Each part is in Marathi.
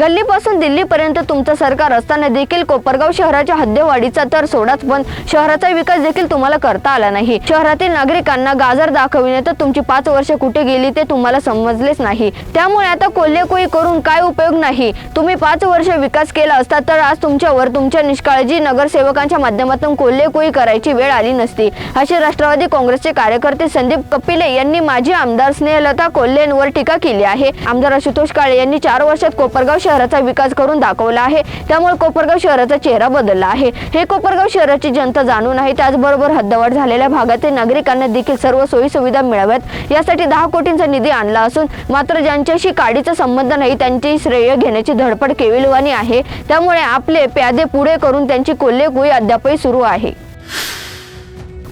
गल्लीपासून दिल्लीपर्यंत तुमचं सरकार असताना देखील कोपरगाव शहराच्या हद्देवाढीचा तर सोडाच पण शहराचा विकास देखील तुम्हाला करता आला नाही. शहरातील नागरिकांना गाजर दाखविणे तर तुमची पाच वर्ष कुठे गेली ते तुम्हाला समजलेच नाही. त्यामुळे आता कोल्हेकोई करून काय उपयोग नाही? तुम्ही पाच वर्ष विकास केला असता तर आज तुमच्यावर तुमच्या निष्काळजी नगरसेवकांच्या माध्यमातून कोल्हेकोई करायची वेळ आली नसती. असे राष्ट्रवादी काँग्रेसचे कार्यकर्ते संदीप कपिले यांनी माजी आमदार स्नेहलता कोल्हेंवर टीका केली आहे. आमदार आशुतोष काळे यांनी चार वर्षात कोपरगाव शहराचा विकास करून दाखवला आहे. त्यामुळे कोपरगाव शहराचा चेहरा बदलला आहे. हे कोपरगाव शहराची जनता जाणून आहे. त्याचबरोबर हद्दवाढ झालेल्या भागातील नागरिकांना देखील सर्व सोयी सुविधा मिळाव्यात. यासाठी दहा कोटींचा निधी आणला असून मात्र ज्यांच्याशी काडीचा संबंध नाही त्यांची श्रेय घेण्याची धडपड केविलवाणी आहे. त्यामुळे आपले प्यादे पुढे करून त्यांची कोल्हेकुई अद्यापही सुरू आहे.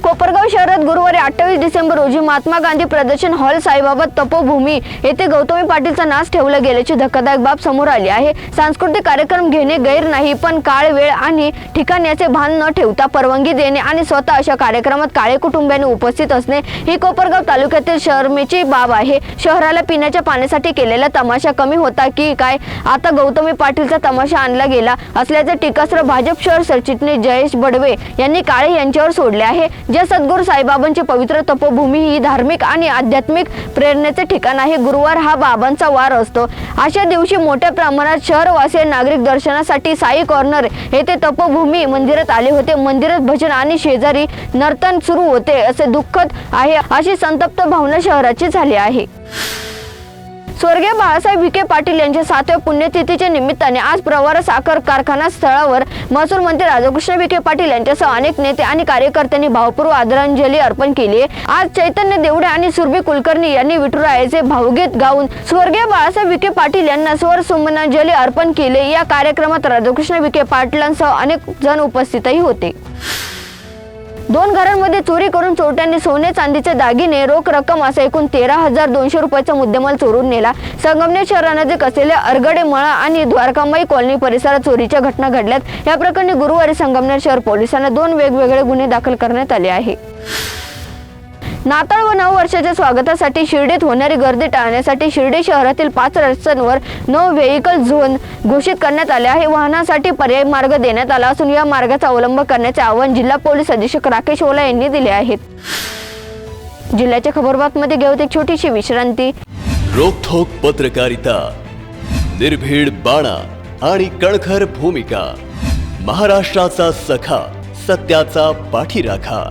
कोपरगाव शहरात गुरुवारी अठ्ठावीस डिसेंबर रोजी महात्मा गांधी प्रदर्शन हॉल साईबाबा तपोभूमी येथे गौतमी पाटीलचा नाच ठेवला गेल्याची धक्कादायक बाब समोर आली आहे. सांस्कृतिक कार्यक्रम घेणे गैर नाही पण काळ वेळ आणि ठिकाण याचे भान न ठेवता परवानगी देणे आणि स्वतः अशा कार्यक्रमात काळे कुटुंबियाने उपस्थित असणे ही कोपरगाव तालुक्यातील शर्मेची बाब आहे. शहराला पिण्याच्या पाण्यासाठी केलेला तमाशा कमी होता की काय? आता गौतमी पाटीलचा तमाशा आणला गेला असल्याचे टीकास्त्र भाजप शहर सरचिटणीस जयेश बडवे यांनी काळे यांच्यावर सोडले आहे. जे सद्गुरू साईबाबांची पवित्र तपोभूमी ही धार्मिक आणि आध्यात्मिक प्रेरणेचे ठिकाण आहे. गुरुवार हा बाबांचा वार असतो. अशा दिवशी मोठ्या प्रमाणात शहरवासीय नागरिक दर्शनासाठी साई कॉर्नर येथे तपोभूमी मंदिरात आले होते. मंदिरात भजन आणि शेजारी नर्तन सुरू होते असे दुःखद आहे अशी संतप्त भावना शहराची झाली आहे. स्वर्गीय बाळासाहेब विखे पाटील यांच्या सातव्या पुण्यतिथीच्या निमित्ताने आज प्रवार साखर कारखाना स्थळावर महसूल मंत्री राधाकृष्ण विखे पाटील यांच्यासह अनेक नेते आणि कार्यकर्त्यांनी भावपूर्व आदरांजली अर्पण केली आहे. आज चैतन्य देवडे आणि सुरभी कुलकर्णी यांनी विठुरायाचे भावगीत गाऊन स्वर्गीय बाळासाहेब विखे पाटील यांना स्वर सुमनांजली अर्पण केले. या कार्यक्रमात राधाकृष्ण विखे पाटलांसह अनेक जण उपस्थितही होते. दोन घरांमध्ये चोरी करून चोरट्यांनी सोने चांदीचे दागिने रोख रक्कम असा एकूण तेरा हजार दोनशे रुपयाचा मुद्देमाल चोरून नेला. संगमनेर शहरानजीक असलेल्या अरगडे मळा आणि द्वारकामाई कॉलनी परिसरात चोरीच्या घटना घडल्यात. या प्रकरणी गुरुवारी संगमनेर शहर पोलिसांना दोन वेगवेगळे गुन्हे दाखल करण्यात आले आहे. नाताळ व नववर्षाच्या स्वागतासाठी शिर्डीत होणारी गर्दी टाळण्यासाठी शिर्डी शहरातील पाच रस्त्यांवर नो व्हेकल झोन घोषित करण्यात आले आहे. वाहनासाठी पर्यायी मार्ग देण्यात आला असून या मार्गाचा अवलंब करण्याचे आवाहन जिल्हा पोलीस अधीक्षक राकेश ओला यांनी दिले आहेत. जिल्ह्याच्या खबरबातमध्ये घेऊत एक छोटीशी विश्रांती. रोखोक पत्रकारिता निर्भीड बाणा आणि कणखर भूमिका महाराष्ट्राचा सखा सत्याचा पाठीराखा.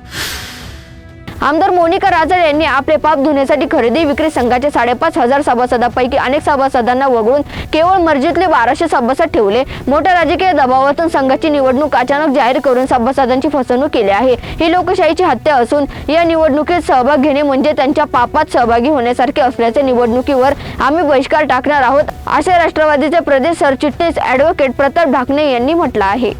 आमदार मोनिका राजळ यांनी आपले पाप धुण्यासाठी खरेदी विक्री संघाचे साडेपाच हजार सभासदांपैकी अनेक सभासदांना वगळून केवळ मर्जीतले बाराशे सभासद ठेवले. मोठ्या राजकीय दबावातून संघाची निवडणूक अचानक जाहीर करून सभासदांची फसवणूक केली आहे. ही लोकशाहीची हत्या असून या निवडणुकीत सहभाग घेणे म्हणजे त्यांच्या पापात सहभागी होण्यासारखे असल्याचे निवडणुकीवर आम्ही बहिष्कार टाकणार आहोत असे राष्ट्रवादीचे प्रदेश सरचिटणीस ॲडव्होकेट प्रताप ढाकणे यांनी म्हटलं आहे.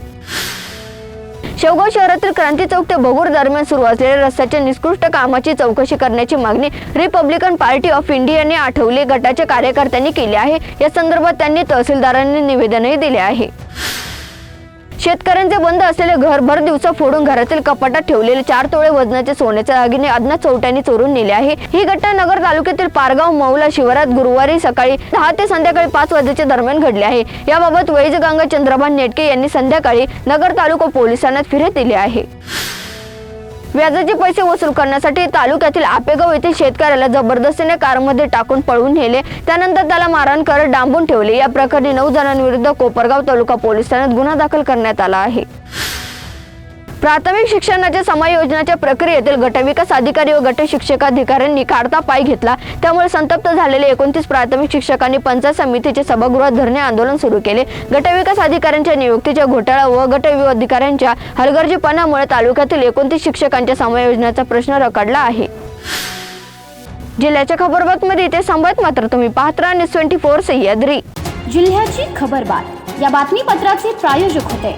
शेवगाव शहरातील क्रांती चौक ते भगूर दरम्यान सुरू असलेल्या रस्त्याच्या निकृष्ट कामाची चौकशी करण्याची मागणी रिपब्लिकन पार्टी ऑफ इंडियाने आठवले. गटाच्या कार्यकर्त्यांनी केली आहे. या संदर्भात त्यांनी तहसीलदारांनी निवेदनही दिले आहे. शेतकऱ्यांचे बंद असलेले घर भर दिवसा फोडून घरातील कपाटात ठेवलेले चार तोळे वजनाचे सोन्याचे दागिने अज्ञात चौट्यांनी चोरून नेले आहे. ही घटना नगर तालुक्यातील पारगाव मौला शिवारात गुरुवारी सकाळी दहा ते संध्याकाळी पाच वाजेच्या दरम्यान घडली आहे. याबाबत वैजगंगा चंद्रभान नेटके यांनी संध्याकाळी नगर तालुका पोलिसांना फिर्याद दिली आहे. व्याजाचे पैसे वसूल करण्यासाठी तालुक्यातील आपेगाव येथील शेतकऱ्याला जबरदस्तीने कारमध्ये टाकून पळवून नेले. त्यानंतर त्याला मारहाण करत डांबून ठेवले. या प्रकरणी नऊ जणांविरुद्ध कोपरगाव तालुका पोलीस ठाण्यात गुन्हा दाखल करण्यात आला आहे. प्राथमिक शिक्षणाच्या समायोजनाच्या प्रक्रियेतील गटविकास अधिकारी व गट शिक्षकाधिकाऱ्यांनी काढता पाय घेतला. त्यामुळे संतप्त झालेले एकोणतीस प्राथमिक शिक्षकांनी पंचायत समितीचे सभागृहात धरणे आंदोलन सुरू केले. गटविकास अधिकाऱ्यांच्या नियुक्तीच्या घोटाळा व गट अधिकाऱ्यांच्या हलगर्जीपणामुळे तालुक्यातील एकोणतीस शिक्षकांच्या समायोजनाचा प्रश्न रखडला आहे. जिल्ह्याच्या खबरबातमध्ये इथे संबंध मात्र तुम्ही पाहत राहा. News twenty four Sahyadri. जिल्ह्याची खबरबात या बातमीपत्राचे प्रायोजक होते.